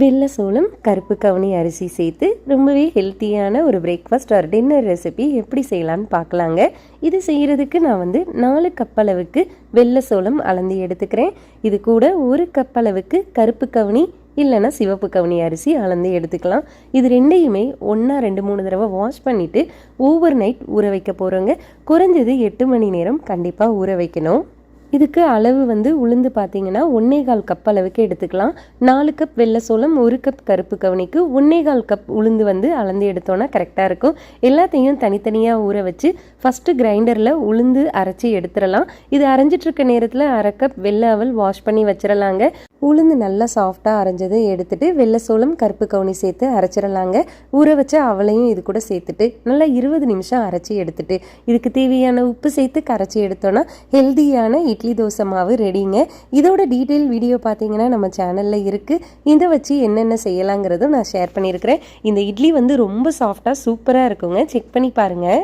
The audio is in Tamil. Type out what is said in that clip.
வெள்ளை சோளம் கருப்பு கவுனி அரிசி சேர்த்து ரொம்பவே ஹெல்த்தியான ஒரு பிரேக்ஃபாஸ்ட் ஒரு டின்னர் ரெசிபி எப்படி செய்யலான்னு பார்க்கலாங்க. இது செய்கிறதுக்கு நான் வந்து நாலு கப் அளவுக்கு வெள்ளை சோளம் அளந்து எடுத்துக்கிறேன். இது கூட ஒரு கப் அளவுக்கு கருப்பு கவுனி இல்லைன்னா சிவப்பு கவுனி அரிசி அளந்து எடுத்துக்கலாம். இது ரெண்டையுமே ஒன்றா ரெண்டு மூணு தடவை வாஷ் பண்ணிவிட்டு ஓவர் நைட் ஊற வைக்க போகிறோங்க குறைஞ்சது எட்டு மணி நேரம் கண்டிப்பாக ஊற வைக்கணும். இதுக்கு அளவு வந்து உளுந்து பார்த்தீங்கன்னா ஒன்னே கால் கப் அளவுக்கு எடுத்துக்கலாம். நாலு கப் வெள்ளை சோளம் ஒரு கப் கருப்பு கவனிக்கு ஒன்னேகால் கப் உளுந்து வந்து அளந்து எடுத்தோன்னா கரெக்டாக இருக்கும். எல்லாத்தையும் தனித்தனியாக ஊற வச்சு ஃபஸ்ட்டு கிரைண்டரில் உளுந்து அரைச்சி எடுத்துடலாம். இது அரைஞ்சிட்ருக்க நேரத்தில் அரை கப் வெள்ளை அவல் வாஷ் பண்ணி வச்சிடலாங்க. உளுந்து நல்லா சாஃப்டாக அரைஞ்சதை எடுத்துட்டு வெள்ளை சோளம் கருப்பு கவுனி சேர்த்து அரைச்சிடலாங்க ஊற வச்ச அவளையும் இது கூட சேர்த்துட்டு நல்லா இருபது நிமிஷம் அரைச்சி எடுத்துட்டு இதுக்கு தேவையான உப்பு சேர்த்து கரைச்சி எடுத்தோன்னா ஹெல்தியான இட்லி தோசை மாவு ரெடிங்க இதோட டீட்டெயில் வீடியோ பார்த்தீங்கன்னா நம்ம சேனலில் இருக்குது இதை வச்சு என்னென்ன செய்யலாங்கிறதும் நான் ஷேர் பண்ணியிருக்கிறேன். இந்த இட்லி வந்து ரொம்ப சாஃப்டாக சூப்பராக இருக்குங்க. செக் பண்ணி பாருங்கள்